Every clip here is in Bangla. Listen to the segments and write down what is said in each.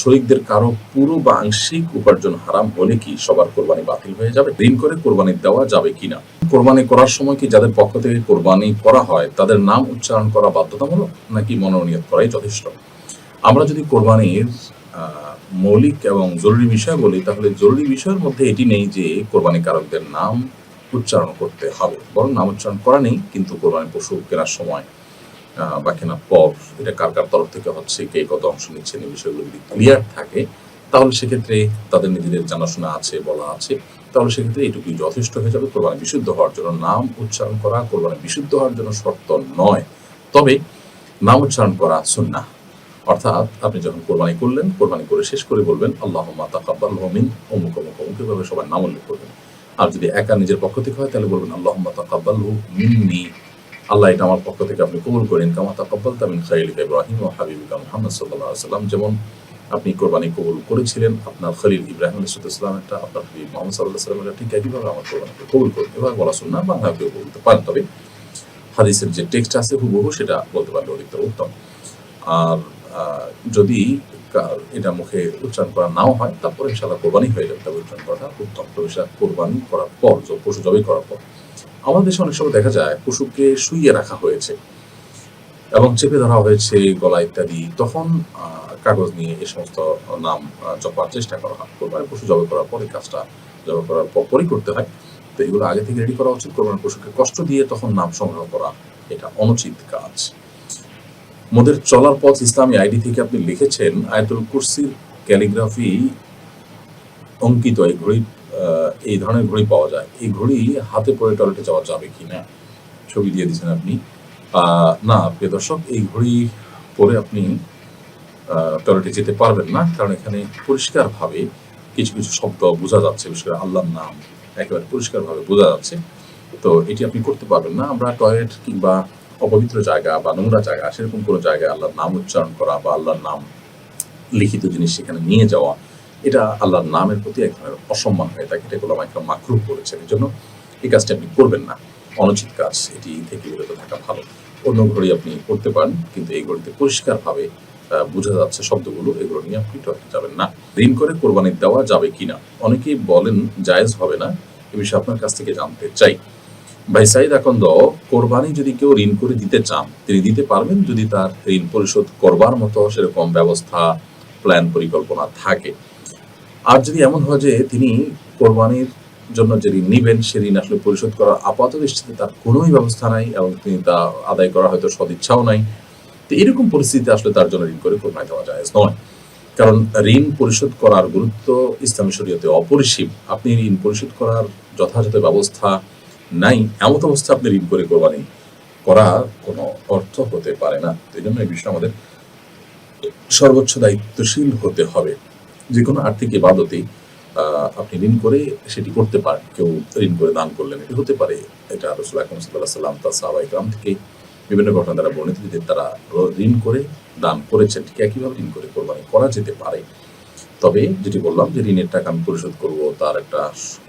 শরিকদের কারও পুরো বা আংশিক উপার্জন হারাম হলে কি সবার কোরবানি বাতিল হয়ে যাবে? ঋণ করে কোরবানি দেওয়া যাবে কিনা? কোরবানি করার সময় কি যাদের পক্ষ থেকে কোরবানি করা হয়, তাদের নাম উচ্চারণ করা বাধ্যতামূলক নাকি মনোনীত করাই যথেষ্ট? আমরা যদি কোরবানির মৌলিক এবং জরুরি বিষয় বলি, তাহলে জরুরি বিষয়ের মধ্যে এটি নেই যে কোরবানি কারকদের নাম উচ্চারণ করতে হবে। বরং নাম উচ্চারণ করা নেই, কিন্তু কোরবানি পশু কেনার সময় বা কেনা পর এটা কার কার তরফ থেকে হচ্ছে, কে কত অংশ নিচ্ছেন এই বিষয়গুলো যদি ক্লিয়ার থাকে, তাহলে সেক্ষেত্রে তাদের নিজেদের জানাশোনা আছে, বলা আছে, তাহলে সেক্ষেত্রে এটুকুই যথেষ্ট হয়ে যাবে। কোরবানি বিশুদ্ধ হওয়ার জন্য নাম উচ্চারণ করা, কোরবানি বিশুদ্ধ হওয়ার জন্য শর্ত নয়। তবে নাম উচ্চারণ করা সুন্নাহ। অর্থাৎ আপনি যখন কোরবানি করলেন, কোরবানি করে শেষ করে বলবেন আল্লাহ তাকাব্বাল মিন অমুক অমুক অমুক, এভাবে সবার নাম উল্লেখ করবেন। আর যদি একা নিজের পক্ষ থেকে হয়, তাহলে বলবেন আল্লাহ তাকাব্বাল মিন্নি আল্লাহ এটা আমার পক্ষ থেকে আপনি কবুল করেন। কামা তাকাব্বাল তামিন খাইলিকা ইব্রাহিম ও হাবিবিকা মুহাম্মদ আলাইহি সাল্লাম যেমন আপনি কোরবানি কবুল করেছিলেন, আপনার খলিল ইব্রাহিম আলাইহিসসালাম একটা, আপনার হাবিব মুহাম্মদ সাল্লাল্লাহু আলাইহি সাল্লাম ঠিক একইভাবে আমার কোরবানি কবুল করুন। এভাবে বলা শুননা বাংলা কেউ বলতে পারেন। তবে হাদিসের যে টেক্সট আছে হুবহু সেটা বলতে পারলে অধিকতর উত্তম। আর যদি কা- এটা মুখে উচ্চারণ করা নাও হয়, তারপরে ইনশাল্লাহ কোরবানি হয়ে যাবে তবে উচ্চারণ করাটা উত্তম। তবে সেটা কোরবানি করার পর পশু জবাই করার পর, আমাদের দেশে অনেক সময় দেখা যায় পশুকে শুইয়ে রাখা হয়েছে এবং চেপে ধরা হয়েছে গলা ইত্যাদি, তখন কাগজ নিয়ে এই সমস্ত নাম জপার চেষ্টা করা হয়। কোরবানি পশু জবাই করার পরে কাজটা জবাই করার পর পরই করতে হয়। তো এগুলো আগে থেকে রেডি করা উচিত। কোরবানি পশুকে কষ্ট দিয়ে তখন নাম সংগ্রহ করা, এটা অনুচিত কাজ। মোদের চলার পথ ইসলামী আইডি থেকে আপনি লিখেছেন, আয়াতুল কুরসির ক্যালিগ্রাফি অঙ্কিত, এই ঘড়ি এই ধরনের ঘড়ি পাওয়া যায়। এই ঘড়ি হাতে পরে টয়লেটে যাওয়া যাবে কি না ছবি দিয়ে দিয়েছেন আপনি। না, প্রিয় দর্শক, এই ঘড়ি পরে আপনি টয়লেটে যেতে পারবেন না, কারণ এখানে পরিষ্কারভাবে কিছু কিছু শব্দ বোঝা যাচ্ছে, বিশেষ করে আল্লাহর নাম একেবারে পরিষ্কারভাবে বোঝা যাচ্ছে। তো এটি আপনি করতে পারবেন না। আমরা টয়লেট কিংবা অপবিত্র জায়গা বা নোংরা জায়গা, সেরকম কোনো জায়গায় আল্লাহর নাম উচ্চারণ করা বা আল্লাহর নাম লিখিত জিনিস সেখানে নিয়ে যাওয়া, এটা আল্লাহর নামের প্রতি এক ধরনের অসম্মান হয়ে থাকে। এটা গোলাম একরাম মাকরু করেছেন এই জন্য এই কাজটি আপনি করবেন না। অনুচিত কাজ এটি থেকে বিরত থাকা ভালো। অন্য ঘড়ি আপনি করতে পারেন, কিন্তু এই ঘড়িতে পরিষ্কারভাবে বোঝা যাচ্ছে শব্দগুলো, এগুলো নিয়ে আপনি টয়লেটে যাবেন না। ঋণ করে কোরবানি দেওয়া যাবে কিনা? অনেকেই বলেন, জায়েজ হবে না। এ বিষয়ে আপনার কাছ থেকে জানতে চাই। ভাই সাইদ আকন্দ কোরবানি যদি কেউ ঋণ করে দিতে চান, তিনি দিতে পারবেন যদি তার ঋণ পরিশোধ করবার মতো সেরকম ব্যবস্থা প্ল্যান পরিকল্পনা থাকে। আর যদি এমন হয় যে তিনি কোরবানির জন্য যে ঋণ নিবেন, সে ঋণ আসলে পরিশোধ করার আপাত দৃষ্টিতে তার কোনোই ব্যবস্থা নাই এবং তিনি তা আদায় করা হয়তো সদিচ্ছাও নাই। তো এরকম পরিস্থিতিতে আসলে তার জন্য ঋণ করে কোরবানি দেওয়া যায় নয়। কারণ ঋণ পরিশোধ করার গুরুত্ব ইসলামী শরীয়তে অপরিসীম। আপনি ঋণ পরিশোধ করার যথাযথ ব্যবস্থা নাই। এমন অবস্থা আপনি ঋণ করে কোরবানি করা কোনো অর্থ হতে পারে না। এই জন্য এই বিষয়ে আমাদের সর্বোচ্চ দায়িত্বশীল হতে হবে। যে কোনো আর্থিক ইবাদতেই আপনি ঋণ করে সেটি করতে পারেন। কেউ ঋণ করে দান করলেন, এটি হতে পারে। এটা রসুল আকরম সাল্লাহ সাল্লাম তার সাহাবাই গ্রাম থেকে বিভিন্ন ঘটনা দ্বারা বর্ণিত যে তারা ঋণ করে দান করেছেন, ঠিক একইভাবে ঋণ করে কোরবানি করা যেতে পারে। তবে যেটি বললাম যে ঋণের টাকা আমি পরিশোধ করব, তার একটা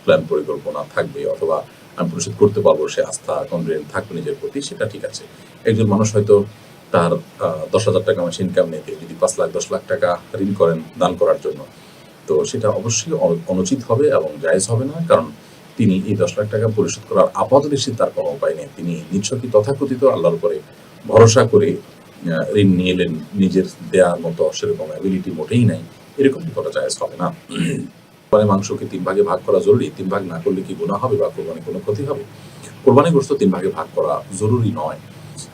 প্ল্যান পরিকল্পনা থাকবে, অথবা আমি পরিশোধ করতে পারব, সে আস্থা কনফিডেন্ট থাকবে নিজের প্রতি, সেটা ঠিক আছে। একজন মানুষ হয়তো তার দশ হাজার টাকা মাসে ইনকাম নেই যদি পাঁচ লাখ, দশ লাখ টাকা ঋণ করেন দান করার জন্য। তো সেটা অবশ্যই অনুচিত হবে এবং জায়েজ হবে না, কারণ তিনি এই দশ লাখ টাকা পরিশোধ করার আপাত দৃষ্টিতে তার কোনো উপায় নেই। তিনি নিচ্ছকি তথাকথিত আল্লাহর উপরে ভরসা করে ঋণ নিয়ে এলেন নিজের দেওয়ার মতো সেরকম অ্যাবিলিটি মোটেই নাই। এরকম করা জায়জ হবে না। কোরবানি মাংসকে তিন ভাগে ভাগ করা জরুরি। তিন ভাগ না করলে কি গুণা হবে বা কোরবানি কোনো ক্ষতি হবে? কোরবানি গোস্ত তিন ভাগে ভাগ করা জরুরি নয়।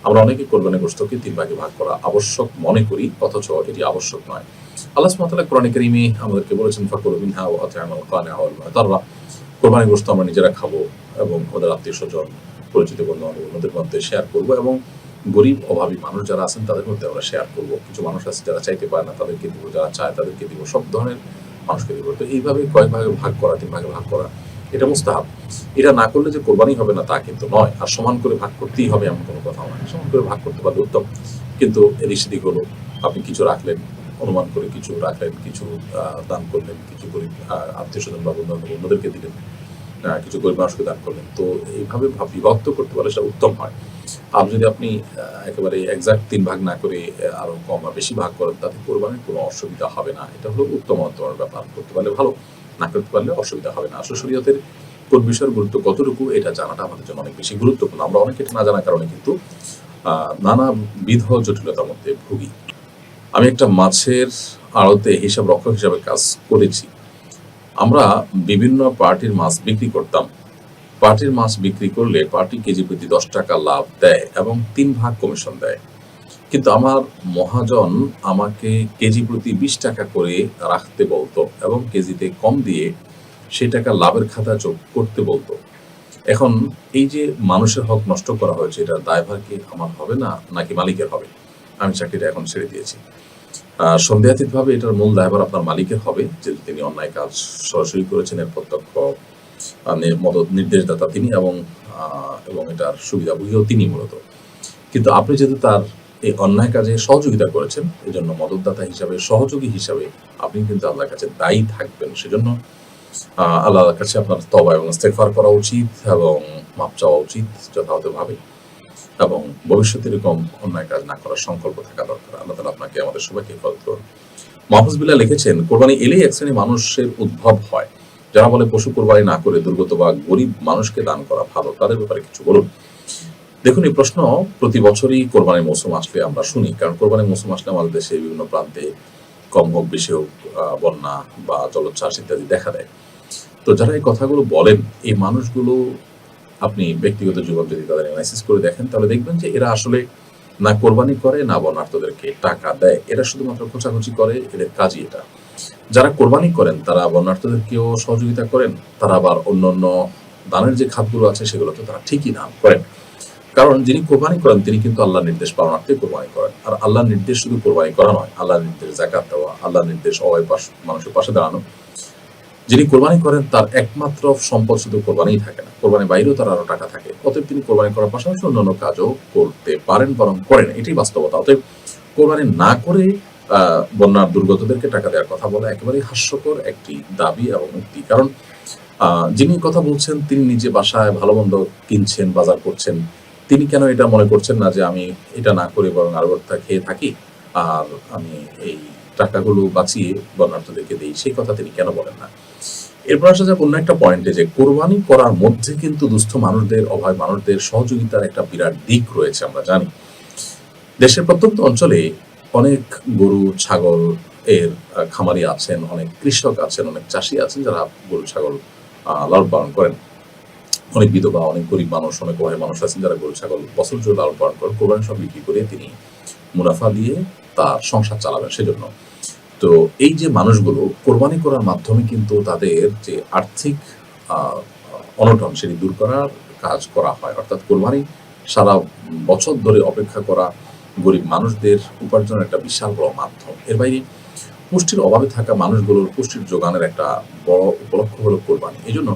আমরা অনেকে কোরবানি গোস্তকে তিন ভাগে ভাগ করা আবশ্যক মনে করি, অথচ এটি আবশ্যক নয়। আল্লাহ কোরআন আমাদেরকে বলেছেন মুতাররা। কোরবানি গোস্ত আমরা নিজেরা খাব এবং ওদের আত্মীয় স্বজন পরিচিত বন্ধু বান্ধবদের মধ্যে শেয়ার করব এবং গরিব, অভাবী মানুষ যারা আছেন, তাদের মধ্যে আমরা শেয়ার করব। কিছু মানুষ আছে যারা চাইতে পারে না, তাদেরকে দিব, যারা চায় তাদেরকে দিব। সব ধরনের মানুষকে দিব তো এইভাবে কয়েক ভাগে ভাগ করা, তিন ভাগে ভাগ করা, এটা মুস্তাহাব। এটা না করলে যে কোরবানি হবে না, তা কিন্তু নয়। আর সমান করে ভাগ করতেই হবে এমন কোনো কথা নয়। সমান করে ভাগ করতে পারলে উত্তম। কিন্তু এদিক সেদিক হলো, আপনি কিছু রাখলেন, অনুমান করে কিছু রাখলেন, কিছু দান করলেন, কিছু গরিব আত্মীয় স্বজন বা বন্ধু অন্যদেরকে দিলেন কিছু গরিব মানুষকে দান করলেন। তো এইভাবে বিভক্ত করতে পারলে সেটা উত্তম হয়। আপনি যদি আপনি একেবারে এক্সাক্ট তিন ভাগ না করে আরও কম বা বেশি ভাগ করেন তাতে কোরবানির কোনো অসুবিধা হবে না। এটা হলো উত্তম অন্তর ব্যাপার। করতে পারলে ভালো না করতে পারলে অসুবিধা হবে না। আসলে শরীয়তের কোন বিষয়ের গুরুত্ব কতটুকু এটা জানাটা আমাদের জন্য অনেক বেশি গুরুত্বপূর্ণ। আমরা অনেক না জানার কারণে কিন্তু আহ, নানাবিধ জটিলতার মধ্যে ভুগি। আমি একটা মাছের আড়তে হিসাব রক্ষক হিসাবে কাজ করেছি। আমরা বিভিন্ন পার্টির মাছ বিক্রি করতাম। পার্টির মাছ বিক্রি করলে পার্টি কেজি প্রতি দশ টাকা লাভ দেয় এবং তিন ভাগ কমিশন দেয়। কিন্তু আমার মহাজন আমাকে কেজি প্রতি বিশ টাকা করে রাখতে বলতো এবং কেজিতে কম দিয়ে সেই টাকা লাভের খাতা যোগ করতে বলতো। এখন এই যে মানুষের হক নষ্ট করা হয়েছে এটার দায়ভার কি আমার হবে না, নাকি মালিকের হবে? আমি চাকরিটা এখন ছেড়ে দিয়েছি। সন্দেহাতীতভাবে এটার মূল দায়ভার আপনার মালিকের হবে, যেহেতু তিনি অন্যায় কাজ সরাসরি করেছেন, এর প্রত্যক্ষ মদত নির্দেশদাতা তিনি এবং এবং এটার সুবিধাভোগীও তিনি মূলত। কিন্তু আপনি যেহেতু তার এই অন্যায় কাজে সহযোগিতা করেছেন এই জন্য মদতদাতা হিসাবে, সহযোগী হিসাবে আপনি কিন্তু আল্লাহর কাছে দায়ী থাকবেন। সেজন্য আল্লাহর কাছে আপনার তবা এবং ইস্তেগফার করা উচিত এবং মাপ চাওয়া উচিত যথাযথভাবে। এবং ভবিষ্যতে এরকম অন্যায় কাজ না করার সংকল্প থাকা দরকার। আল্লাহ তালা আপনাকে আমাদের সবাইকে হেফাজত করুন। মাহফুজ বিল্লাহ লিখেছেন, কোরবানি এলেই এক শ্রেণি মানুষের উদ্ভব হয়। যারা বলে পশু কোরবানি না করে দুর্গত বা গরিব মানুষকে দান করা ভালো, তাদের ব্যাপারে কিছু বলুন। দেখুন, এই প্রশ্ন প্রতি বছরই কোরবানির মৌসুম আসলে আমরা শুনি, কারণ কোরবানির মৌসুম আসলে আমাদের দেশে বিভিন্ন প্রান্তে কম হোক, বেশি হোক বন্যা বা জলোচ্ছ্বাস ইত্যাদি দেখা দেয়। তো যারা এই কথাগুলো বলেন, এই মানুষগুলো আপনি ব্যক্তিগত জীবন যদি তাদের অ্যানালাইসিস করে দেখেন, তাহলে দেখবেন যে এরা আসলে না কোরবানি করে, না বন্যার্থদেরকে টাকা দেয়। এরা শুধুমাত্র খোঁচাখুচি করে, এদের কাজই এটা। যারা কোরবানি করেন, তারা বন্যার্থদেরকেও সহযোগিতা করেন, তারা আবার অন্য অন্য দানের যে খাতগুলো আছে সেগুলোতে তারা ঠিকই দান করেন। কারণ যিনি কোরবানি করেন, তিনি কিন্তু আল্লাহর নির্দেশ পালনার্থে কোরবানি করেন। আর আল্লাহর নির্দেশ শুধু কোরবানি করা নয়, আল্লাহর নির্দেশ জাকাত দেওয়া, আল্লাহর নির্দেশ পাশ- মানুষের পাশে দাঁড়ানো। যিনি কোরবানি করেন, তার একমাত্র সম্পদ শুধু কোরবানিই থাকে না, কোরবানির বাইরেও তার আরও টাকা থাকে। অতএব তিনি কোরবানি করার পাশাপাশি অন্যান্য কাজও করতে পারেন, বরং করেন, এটাই বাস্তবতা। অতএব কোরবানি না করে বন্যার দুর্গতদেরকে টাকা দেওয়ার কথা বলা একেবারেই হাস্যকর একটি দাবি এবং উক্তি। কারণ যিনি কথা বলছেন, তিনি নিজে বাসায় ভালো মন্দ কিনছেন, বাজার করছেন। তিনি কেন এটা মনে করছেন না যে আমি এটা না করে বরং আরও খেয়ে থাকি? আর আমি এই টাকাগুলো বাঁচিয়ে বন্যার্থদেরকে দিই। সেই কথা তিনি কেন বলেন না? এরপর আসা যাক অন্য একটা পয়েন্টে যে কোরবানি করার মধ্যে কিন্তু দুস্থ মানুষদের, অভয় মানুষদের সহযোগিতার একটা বিরাট দিক রয়েছে, আমরা জানি। দেশের প্রত্যন্ত অঞ্চলে অনেক গরু, ছাগল এর খামারি আছেন, অনেক কৃষক আছেন, অনেক চাষি আছেন যারা গরু, ছাগল লালন পালন করেন। অনেক বিধবা, অনেক গরিব মানুষ, অনেক অভাবী মানুষ আছেন যারা গরু, ছাগল বছর জুড়ে লালন পালন করেন, কোরবানি সব বিক্রি করে তিনি মুনাফা দিয়ে তার সংসার চালাবেন সেজন্য। তো এই যে মানুষগুলো কোরবানি করার মাধ্যমে কিন্তু তাদের যে আর্থিক অনটন সেটি দূর করার কাজ করা হয়। অর্থাৎ কোরবানি সারা বছর ধরে অপেক্ষা করা গরিব মানুষদের উপার্জনের একটা বিশাল বড় মাধ্যম। এর বাইরে পুষ্টির অভাবে থাকা মানুষগুলোর পুষ্টির যোগানের একটা বড় উপলক্ষ হলো কোরবানি। এই জন্য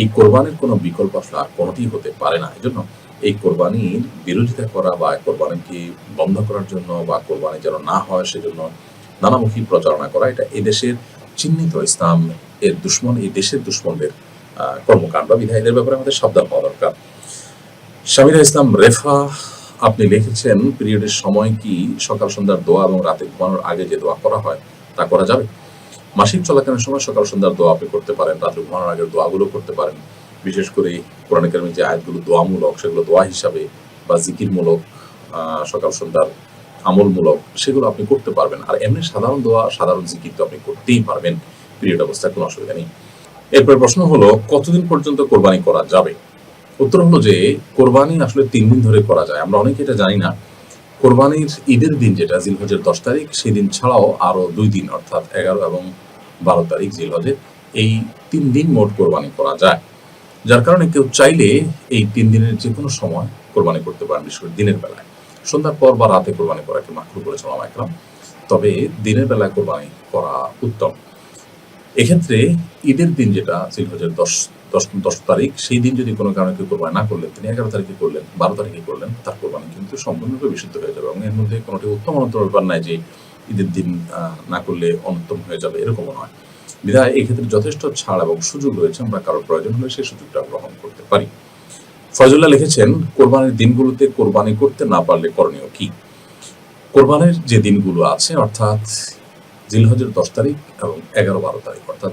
এই কোরবানির কোনো বিকল্প আসলে আর কোনোটি হতে পারে না। এই জন্য এই কোরবানির বিরোধিতা করা বা কোরবানিকে বন্ধ করার জন্য বা কোরবানি যেন না হয়, সেজন্য নানামুখী প্রচারণা করা, এটা এই দেশের চিহ্নিত ইসলাম, এর দুশ্মন, এই দেশের দুশ্মনদের কর্মকাণ্ড। বিধায় এদের ব্যাপারে আমাদের সাবধান হওয়া দরকার। স্বামীরা ইসলাম, রেফা আপনি লিখেছেন, পিরিয়ডের সময় কি সকাল সন্ধ্যার দোয়া এবং রাতে ঘুমানোর আগে যে দোয়া করা হয়, তা করা যাবে? মাসিক চলাকালীন সময় সকাল সন্ধ্যার দোয়া আপনি করতে পারেন রাতে ঘুমানোর আগের দোয়াগুলো করতে পারেন। বিশেষ করে কোরআন কারিমের যে আয়াতগুলো দোয়ামূলক, সেগুলো দোয়া হিসাবে বা জিকিরমূলক সকাল সন্ধ্যার আমলমূলক, সেগুলো আপনি করতে পারবেন। আর এমনি সাধারণ দোয়া, সাধারণ জিকির তো আপনি করতেই পারবেন, পিরিয়ড অবস্থায় কোনো অসুবিধা নেই। এরপর প্রশ্ন হলো, কতদিন পর্যন্ত কোরবানি করা যাবে? উত্তর হলো যে, কোরবানি আসলে তিন দিন ধরে করা যায়। আমরা অনেকে এটা জানি না। কোরবানির ঈদের দিন যেটা জিলহজের দশ তারিখ, সেই দিন ছাড়াও আরও দুই দিন, অর্থাৎ এগারো এবং বারো তারিখ জিলহজের এই তিন দিন মোট কোরবানি করা যায়। যার কারণে কেউ চাইলে এই তিন দিনের যে কোনো সময় কোরবানি করতে পারেন, বিশেষ করে দিনের বেলায়। সন্ধ্যার পর বা রাতে কোরবানি করাকে মাকরু করেছে মামা একরাম তবে দিনের বেলায় কোরবানি করা উত্তম। এক্ষেত্রে ঈদের দিন যেটা জিলহজের দশ দশ দশ তারিখ, সেই দিন যদি কোনো কারণে কেউ কোরবানি না করলেন, তিনি এগারো তারিখে করলেন, বারো তারিখে করলেন, তার কোরবানি কিন্তু সম্পূর্ণরূপে বিশুদ্ধ হয়ে যাবে এবং এর মধ্যে কোনোটি উত্তম অনন্তর ব্যাপার নাই যে ঈদের দিন না করলে অনুত্তম হয়ে যাবে, এরকমও নয়। বিধায় এক্ষেত্রে যথেষ্ট ছাড় এবং সুযোগ রয়েছে, আমরা কারও প্রয়োজন হলে সেই সুযোগটা গ্রহণ করতে পারি। ফয়জুল্লাহ লিখেছেন, কোরবানির দিনগুলোতে কোরবানি করতে না পারলে করণীয় কি? কোরবানির যে দিনগুলো আছে, অর্থাৎ জিলহজের দশ তারিখ এবং এগারো বারো তারিখ, অর্থাৎ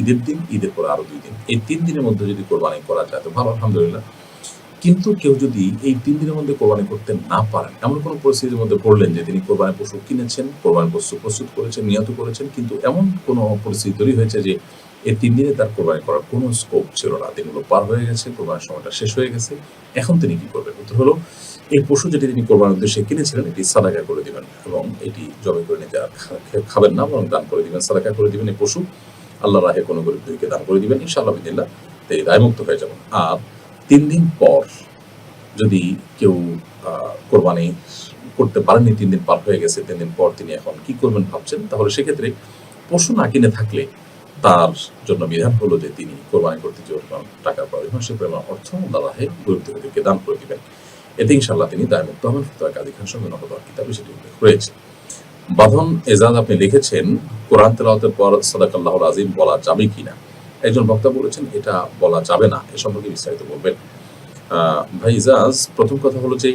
ঈদের দিন, ঈদের পরে আরও দুই দিন। এই তিন দিনের মধ্যে যদি কোরবানি করা যায়, তো ভালো, আলহামদুলিল্লাহ। কিন্তু কেউ যদি এই তিন দিনের মধ্যে কোরবানি করতে না পারেন, এমন কোনো পরিস্থিতির মধ্যে পড়লেন যে তিনি কোরবানি পশু কিনেছেন, কোরবানি পশু প্রস্তুত করেছেন, নিহত করেছেন, কিন্তু এমন কোনো পরিস্থিতি তৈরি হয়েছে যে এই তিন দিনে তার কোরবানি করার কোনো স্কোপ ছিল না। দিনগুলো পার হয়ে গেছে, কোরবানির সময়টা শেষ হয়ে গেছে। এখন তিনি কি করবেন? উত্তর হলো এই পশু যেটি তিনি কোরবানির উদ্দেশ্যে কিনেছিলেন, এটি সাদাকা করে দিবেন এবং এটি জবাই করে নিতে খাবেন না, বরং দান করে দিবেন। সাদাকা করে দিবেন এই পশু। আল্লাহ রাহে কোনো গরিব দুইকে দান করে দিবেন। ইনশাআল্লাহ বিদিল্লাহ এই দায়মুক্ত হয়ে যাবেন। আর তিন দিন পর যদি কেউ কোরবানি করতে পারেননি, তিন দিন পার হয়ে গেছে, তিন দিন পর তিনি এখন কি করবেন ভাবছেন, তাহলে সেক্ষেত্রে পশু না কিনে থাকলে তার জন্য বিধান হলো যে তিনি কোরবানি করতে যে পরিমাণ টাকার সে পরিমাণ অর্থ আল্লাহ রাহে গরিব দুঃখীদেরকে দান করে দিবেন। এতে ইনশাআল্লাহ তিনি দায়মুক্ত হবেন ফতোয়া কাজী খান সঙ্গে নহবর কিতাবে সেটি উল্লেখ রয়েছে। বাঁধন এজাজ আপনি লিখেছেন, কোরআন তেলাওয়াতের পর সাদাকাল্লাহুল আজিম বলা যাবে কিনা? একজন বক্তা বলেছেন, এটা বলা যাবে না, এ সম্পর্কে বিস্তারিত বলবেন। ভাই ইজাজ, প্রথম কথা হলো যে,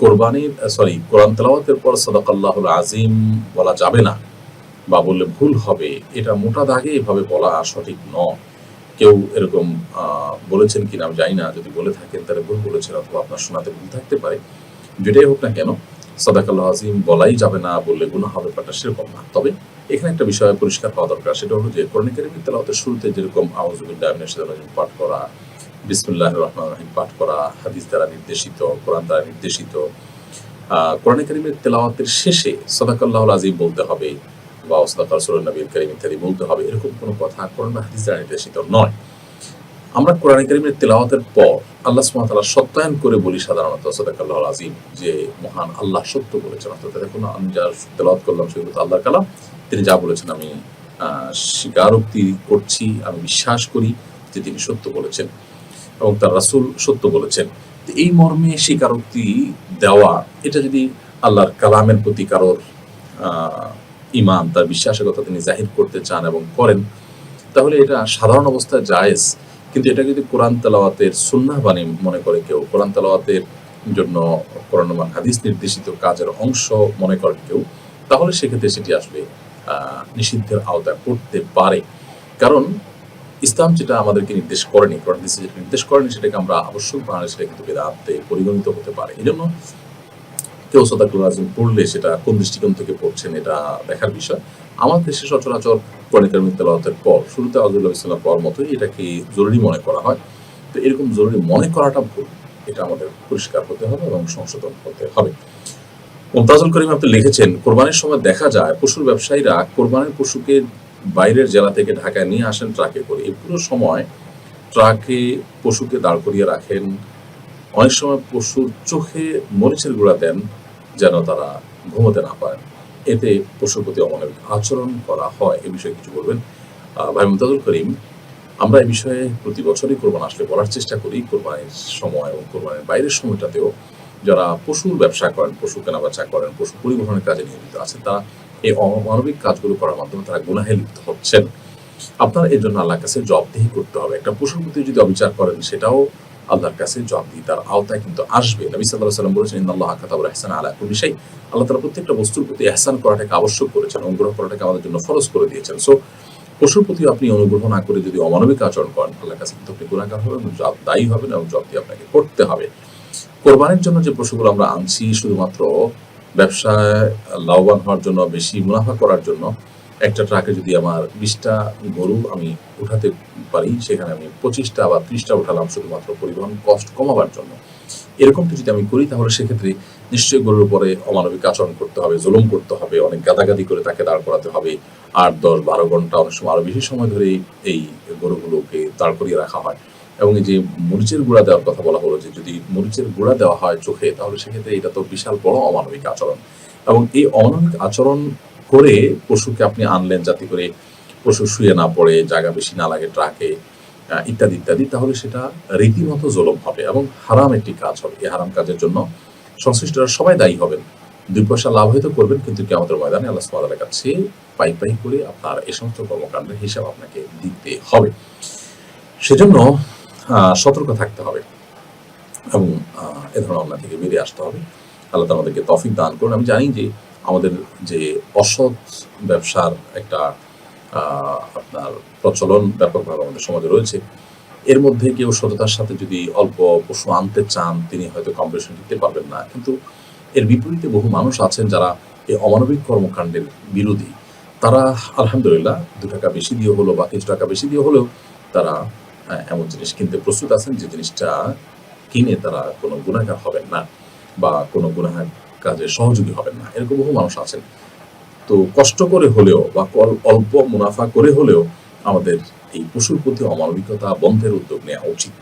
কোরবানির সরি কোরআন তেলাওয়াতের পর সাদাকাল্লাহুল আজিম বলা যাবে না বা বললে ভুল হবে, এটা মোটা দাগে এভাবে বলা সঠিক নয়। কেউ এরকম বলেছেন কিনা আমি জানি না, যদি বলে থাকেন তাহলে ভুল বলেছেন অথবা আপনার শোনাতে ভুল থাকতে পারে। যেটাই হোক না কেন সাদাকাল্লাহ আজিম বলাই যাবে না বললে গুণা হবে ব্যাপারটা সেরকম না। তবে এখানে একটা বিষয় পরিষ্কার হওয়া দরকার, সেটা হলো যে কোরআন কারিমের শুরুতে যেরকম শাইতানির পাঠ করা, বিসমিল্লাহির রহমানির রহিম পাঠ করা, হাদিস দ্বারা নির্দেশিত, কোরআন দ্বারা নির্দেশিত কোরআন কারিমের তেলাওয়াতের শেষে সদাকাল্লাহ আজিম বলতে হবে বা ওসদাক রাসূলুন নবীল করিম ইত্যাদি বলতে হবে, এরকম কোনো কথা কোরআন হাদিস দ্বারা নির্দেশিত নয়। আমরা কোরআন কারিমের তেলাওয়াতের পর আল্লাহ তাআলা সত্যায়ন করে বলি সাধারণত, সাদাকাল্লাহুল আজিম যে মহান আল্লাহ সত্য বলেছেন। অর্থাৎ দেখুন, আমি যা তেলাওয়াত করলাম সেগুলো তো আল্লাহর কালাম। তিনি যা বলেছেন আমি স্বীকারোক্তি করছি, আমি বিশ্বাস করি যে তিনি সত্য বলেছেন এবং তার রাসূল সত্য বলেছেন। এই মর্মে স্বীকারোক্তি দেওয়া, এটা যদি আল্লাহর কালামের প্রতি কারোর ইমান তার বিশ্বাসের কথা তিনি জাহির করতে চান এবং করেন, তাহলে এটা সাধারণ অবস্থায় জায়েজ। কিন্তু এটা যদি কোরআন তেলাওয়াতের সুন্নাহ বাণী মনে করে কেউ, কোরআন তেলাওয়াতের জন্য কোরআন হাদিস নির্দেশিত কাজের অংশ মনে করেন কেউ, তাহলে সেক্ষেত্রে সেটি আসলে নিষিদ্ধের আওতায় পড়তে পারে। কারণ ইসলাম যেটা আমাদেরকে নির্দেশ করেনি, কোরআন হাদিসে নির্দেশ করেনি, সেটাকে আমরা আবশ্যক সেটা কিন্তু বেদাতে পরিগণিত হতে পারে। এই জন্য কেউ সদাকুল আজিম পড়লে সেটা কোন দৃষ্টিকোণ থেকে পড়ছেন এটা দেখার বিষয়। আমার দেশে সচরাচর কোরআনিকার তেলাওয়াতের পর, শুরুতে আজুল্লাহ ইসলাম পর মতোই এটাকে জরুরি মনে করা হয়। তো এরকম জরুরি মনে করাটা ভুল। এটা আমাদের পরিষ্কার হতে হবে এবং সংশোধন হতে হবে। মুমতাজুল করিম আপনি লিখেছেন, কোরবানির সময় দেখা যায় পশুর ব্যবসায়ীরা কোরবানির পশুকে বাইরের জেলা থেকে ঢাকায় নিয়ে আসেন ট্রাকে করে। এই পুরো সময় ট্রাকে পশুকে দাঁড় করিয়ে রাখেন অনেক সময় পশুর চোখে মরিচের গুঁড়া দেন যেন তারা ঘুমোতে না পারেন। এতে পশুর প্রতি অমানবিক আচরণ করা হয়। এ বিষয়ে কিছু বলবেন? ভাই মুমতাজুল করিম, আমরা এই বিষয়ে প্রতি বছরই কোরবান আসলে বলার চেষ্টা করি। কোরবানির সময় এবং কোরবানির বাইরের সময়টাতেও যারা পশুর ব্যবসা করেন, পশু কেনা বেচা করেন, পশু পরিবহনের কাজে নিয়োজিত আছেন, তারা এই অমানবিক কাজগুলো করার মাধ্যমে তারা গুনাহে লিপ্ত হচ্ছেন। আপনার এর জন্য আল্লাহর কাছে জবাবদিহি করতে হবে। একটা পশুর প্রতি যদি অবিচার করেন, সেটাও আল্লাহর কাছে জবাবদিহি তার আওতায় কিন্তু আসবে। নবী সাল্লাহ সাল্লাম বলেছেন, ইন্নাল্লাহ কাতাবুল ইহসান আলা কুল্লি শাই আল্লাহ তালা প্রত্যেকটা বস্তুর প্রতি ইহসান করাটাকে আবশ্যক করেছেন, অনুগ্রহ করাটাকে আমাদের জন্য ফরজ করে দিয়েছেন। সো পশুর প্রতি আপনি অনুগ্রহ না করে যদি অমানবিক আচরণ করেন, আল্লাহর কাছে কিন্তু আপনি গুণাকার হবেন এবং জবাব দায়ী হবেন এবং জবাবদি আপনাকে করতে হবে। কোরবানির জন্য যে পশুগুলো আমরা আনছি, শুধুমাত্র ব্যবসায় লাভবান হওয়ার জন্য, বেশি মুনাফা করার জন্য, একটা ট্রাকে যদি আমার বিশটা গরু আমি উঠাতে পারি, সেখানে আমি পঁচিশটা বা ত্রিশটা উঠালাম শুধুমাত্র পরিবহন কষ্ট কমাবার জন্য। এরকমটা যদি আমি করি, তাহলে সেক্ষেত্রে নিশ্চয়ই গরুর উপরে অমানবিক আচরণ করতে হবে, জুলুম করতে হবে, অনেক গাদাগাদি করে তাকে দাঁড় করাতে হবে। আট, দশ, বারো ঘণ্টা অনেক সময় আরও বেশি সময় ধরে এই গরুগুলোকে দাঁড় করিয়ে রাখা হয়। এবং এই যে মরিচের গুঁড়া দেওয়ার কথা বলা হলো যে, যদি মরিচের গুঁড়া দেওয়া হয় চোখে, তাহলে সেক্ষেত্রে এটা তো বিশাল বড় অমানবিক আচরণ। এবং এই অমানবিক আচরণ করে পশুকে আপনি আনলেন যাতে করে পশু শুয়ে না পড়ে, জায়গা বেশি না লাগে ট্রাকে ইত্যাদি ইত্যাদি, তাহলে সেটা রীতিমতো জলম হবে এবং হারাম একটি কাজ হবে। এই হারাম কাজের জন্য সংশ্লিষ্টরা সবাই দায়ী হবেন। দুই পয়সা লাভ হয়তো করবেন, কিন্তু কি আমাদের ময়দানে আল্লাহ সুবহানাহু কাছে পাই পাই করে আপনার এই সমস্ত কর্মকাণ্ডের হিসাব আপনাকে দিতে হবে। সেজন্য সতর্ক থাকতে হবে এবং এ ধরনের অন্যায় থেকে বেরিয়ে আসতে হবে। আল্লাহ আমাদেরকে তফিক দান করুন। আমি জানি যে আমাদের যে অসৎ ব্যবসার একটা আপনার প্রচলন ব্যাপকভাবে আমাদের সমাজে রয়েছে। এর মধ্যে কেউ সততার সাথে যদি অল্প পশু আনতে চান, তিনি হয়তো কম্পিটিশন দিতে পারবেন না। কিন্তু এর বিপরীতে বহু মানুষ আছেন যারা এই অমানবিক কর্মকাণ্ডের বিরোধী। তারা আলহামদুলিল্লাহ দু টাকা বেশি দিয়ে হলো বা কিছু টাকা বেশি দিয়ে হলেও তারা এমন জিনিস কিনতে প্রস্তুত আছেন যে জিনিসটা কিনে তারা কোনো গুণাগার হবেন না বা কোনো গুণাহার কাজে সহযোগী হবেন না। এরকম বহু মানুষ আছেন। তো কষ্ট করে হলেও বা অল্প মুনাফা করে হলেও আমাদের এই পশুর প্রতি অমানবিকতা বন্ধের উদ্যোগ নেওয়া উচিত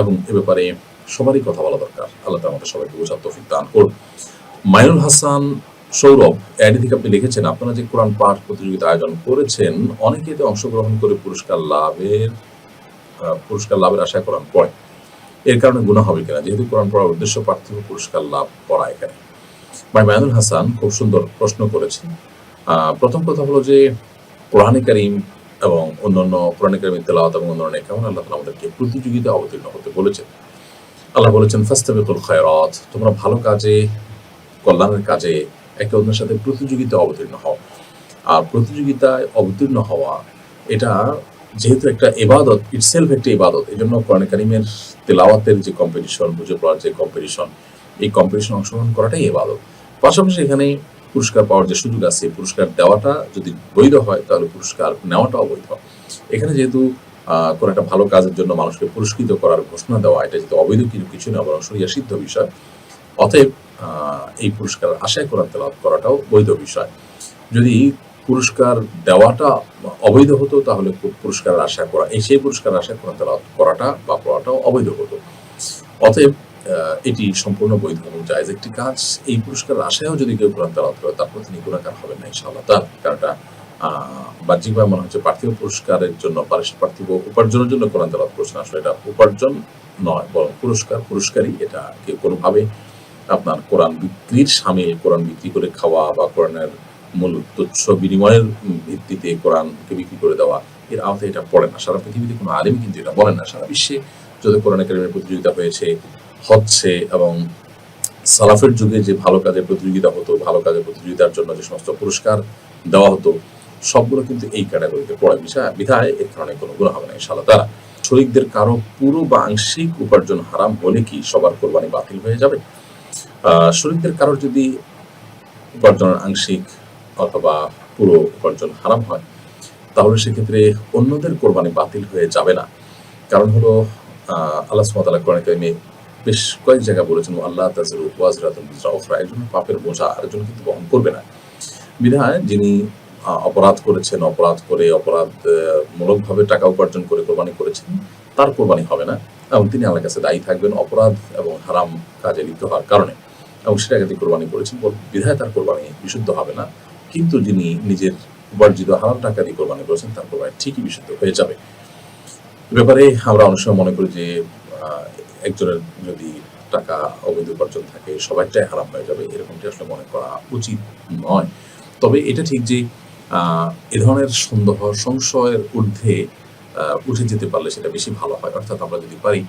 এবং এ ব্যাপারে সবারই কথা বলা দরকার। আল্লাহ আমাদের সবাইকে বোঝার তৌফিক দান করুন। মাইনুল হাসান সৌরভ অ্যাডি থেকে আপনি লিখেছেন, আপনারা যে কোরআন পাঠ প্রতিযোগিতা আয়োজন করেছেন অনেকে এতে অংশগ্রহণ করে পুরস্কার লাভের পুরস্কার লাভের আশা কোরআন পড়ে। এর কারণে গুণা হবে কিনা? যেহেতু কোরআন পড়ার উদ্দেশ্য পার্থিব পুরস্কার লাভ করা এখানে। ভাই মায়ানুল হাসান খুব সুন্দর প্রশ্ন করেছেন। প্রথম কথা হলো যে, কোরআনে কারিম এবং অন্যান্য কোরআনে কারিমের তেলাওয়াত এবং অন্যান্য কেমন আল্লাহ তাআলা আমাদেরকে প্রতিযোগিতা অবতীর্ণ হতে বলেছেন। আল্লাহ বলেছেন, ফাস্তাবিকুল খায়রাত তোমরা ভালো কাজে, কল্যাণের কাজে একে অন্যের সাথে প্রতিযোগিতা অবতীর্ণ হও। আর প্রতিযোগিতায় অবতীর্ণ হওয়া, এটা যেহেতু একটা ইবাদত ইটসেলফ একটা ইবাদত এই জন্য কোরআন কারিমের তেলাওয়াতের যে কম্পিটিশন বুঝে পড়ার যে কম্পিটিশন এই কম্পিটিশন অংশগ্রহণ করাটাই এবাদত পাশাপাশি এখানে পুরস্কার পাওয়ার যে সুযোগ আছে পুরস্কার দেওয়াটা যদি বৈধ হয়, তাহলে পুরস্কার নেওয়াটাও বৈধ। এখানে যেহেতু কোনো একটা ভালো কাজের জন্য মানুষকে পুরস্কৃত করার ঘোষণা দেওয়া, এটা যেহেতু অবৈধ কিন্তু কিছু না, বরং সরিয়া সিদ্ধ বিষয়। অতএব এই পুরস্কার আশায় কোরআন তেলাওয়াত করাটাও বৈধ বিষয়। যদি পুরস্কার দেওয়াটা অবৈধ হতো, তাহলে পু- পুরস্কারের আশা করা, এই সেই পুরস্কার আশা কোরআন তেলাওয়াত করাটা বা পড়াটাও অবৈধ হতো। অতএব এটি সম্পূর্ণ বৈধ এবং জায়েজ একটি কাজ। এই পুরস্কার আশায়ও যদি কেউ কোরআন তেলাওয়াত করে তারপর তিনি গুণাকার হবে না ইনশাআল্লাহ। তার কারণ এটা আহ, বাহ্যিকভাবে মনে হচ্ছে পার্থিব পুরস্কারের জন্য পার্থিব উপার্জনের জন্য কোরআন তেলাওয়াত করছেন আসলে এটা উপার্জন নয় বরং পুরস্কার পুরস্কারই এটা কেউ কোনোভাবে আপনার কোরআন বিক্রির সামিল কোরআন বিক্রি করে খাওয়া বা কোরআনের মূল তুচ্ছ বিনিময়ের ভিত্তিতে কোরআনকে বিক্রি করে দেওয়া এর আওতায় এটা পড়ে না। সারা পৃথিবীতে কোনো আলেম কিন্তু এটা বলেন না। সারা বিশ্বে যত কোরআন একাডেমির প্রতিযোগিতা হয়েছে হচ্ছে এবং সালাফের যুগে যে ভালো কাজের প্রতিযোগিতা হতো, ভালো কাজের প্রতিযোগিতার জন্য যে সমস্ত পুরস্কার দেওয়া হতো, সবগুলো কিন্তু এই ক্যাটাগরিতে পড়ে বিষয়। বিধায় এর কারণে কোনো গুণ হবে না, ইনশাআল্লাহ। তারা শরিকদের কারও পুরো বা আংশিক উপার্জন হারাম হলে কি সবার কোরবানি বাতিল হয়ে যাবে? শরিকদের কারোর যদি উপার্জনের আংশিক অথবা পুরো উপার্জন হারাম হয়, তাহলে সেক্ষেত্রে অন্যদের কোরবানি বাতিল হয়ে যাবে না। কারণ হলো আল্লাহ সুমতাল্লাহ কোরআন কারিমে বেশ কয়েক জায়গায় বলেছেন, আল্লাহ তাজরু ওয়াজরাতুল একজন পাপের বোঝা আরেকজন কিন্তু বহন করবে না। বিধায় যিনি অপরাধ করেছেন, অপরাধ করে, অপরাধ মূলকভাবে টাকা উপার্জন করে কোরবানি করেছেন, তার কোরবানি হবে না এবং তিনি আল্লাহর কাছে দায়ী থাকবেন অপরাধ এবং হারাম কাজে লিপ্ত হওয়ার কারণে এবং সেটাকে তিনি কোরবানি করেছেন। বিধায় তার কোরবানি বিশুদ্ধ হবে না, কিন্তু যিনি নিজের উপার্জিত হারাম টাকা দিয়ে কোরবানি করেছেন, তার কোরবানি ঠিকই বিশুদ্ধ হয়ে যাবে। ব্যাপারে আমরা অনেক সময় মনে করি যে একজনের যদি টাকা অবৈধ উপার্জন থাকে, সবাইটাই হারাম হয়ে যাবে, এরকমটি আসলে মনে করা উচিত নয়। তবে এটা ঠিক যে এ ধরনের সন্দেহ, সংশয়ের ঊর্ধ্বে উঠে যেতে পারলে সেটা বেশি ভালো হয়। অর্থাৎ আমরা যদি পারি,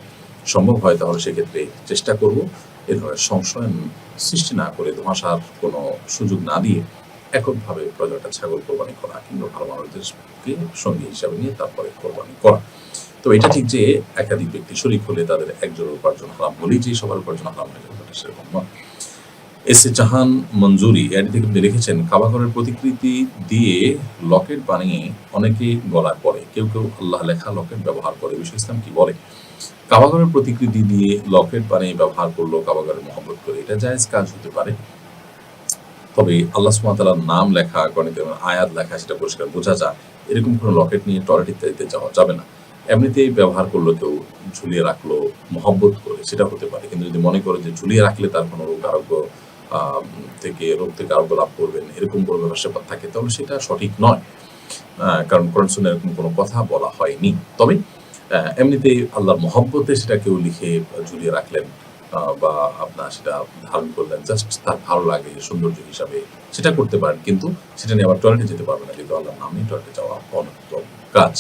সম্ভব হয়, তাহলে সেক্ষেত্রে চেষ্টা করব এ ধরনের সংশয় সৃষ্টি না করে, ধোঁয়াশার কোনো সুযোগ না দিয়ে এককভাবে প্রজাটা ছাগল কোরবানি করা কিংবা ভালো মানুষদেরকে সঙ্গী হিসাবে নিয়ে তারপরে কোরবানি করা। তো এটা ঠিক যে একাধিক ব্যক্তি শরিক হলে তাদের একজনের উপার্জন হারাম বলেই যে সবার উপার্জন হারাম হয়ে যাবে সেরকম নয়। এস এ জাহান মঞ্জুরি, এর থেকে আপনি লিখেছেন কাবাঘরের প্রতিকৃতি দিয়ে লকেট বানিয়ে অনেকে গলায় পড়ে কেউ কেউ আল্লাহ লেখা লকেট ব্যবহার করে বিশ্ব ইসলাম কি বলে? কাবাঘরের প্রতিকৃতি দিয়ে লকেট বানিয়ে ব্যবহার করল কাবাঘরের মহব্বত করে। এটা জায়েজ কাজ হতে পারে। তবে আল্লাহ সুমাতালার নাম লেখা গণিত আয়াত লেখা, সেটা পরিষ্কার বোঝা যায়। এরকম কোনো লকেট নিয়ে টয়লেট ইত্যাদিতে যাওয়া যাবে না। এমনিতেই ব্যবহার করল কেউ, ঝুলিয়ে রাখল, মহব্বত করে, সেটা হতে পারে। কিন্তু যদি মনে করে যে ঝুলিয়ে রাখলে তার কোনো রোগ আরোগ্য থেকে, রোগ থেকে আরোগ্য লাভ করবেন, এরকম কোনো ব্যাপার থাকে, তাহলে সেটা সঠিক নয়। কারণ কোরআন এরকম কোনো কথা বলা হয়নি। তবে এমনিতেই আল্লাহর মহব্বতে সেটা কেউ লিখে ঝুলিয়ে রাখলেন বা আপনার সেটা ধারণ করলেন, জাস্ট তার ভালো লাগে, সৌন্দর্য হিসাবে সেটা করতে পারেন। কিন্তু সেটা নিয়ে আবার টয়লেটে যেতে পারবে না, যেহেতু আল্লাহর নামে টয়লেটে যাওয়া অনুত্তম কাজ।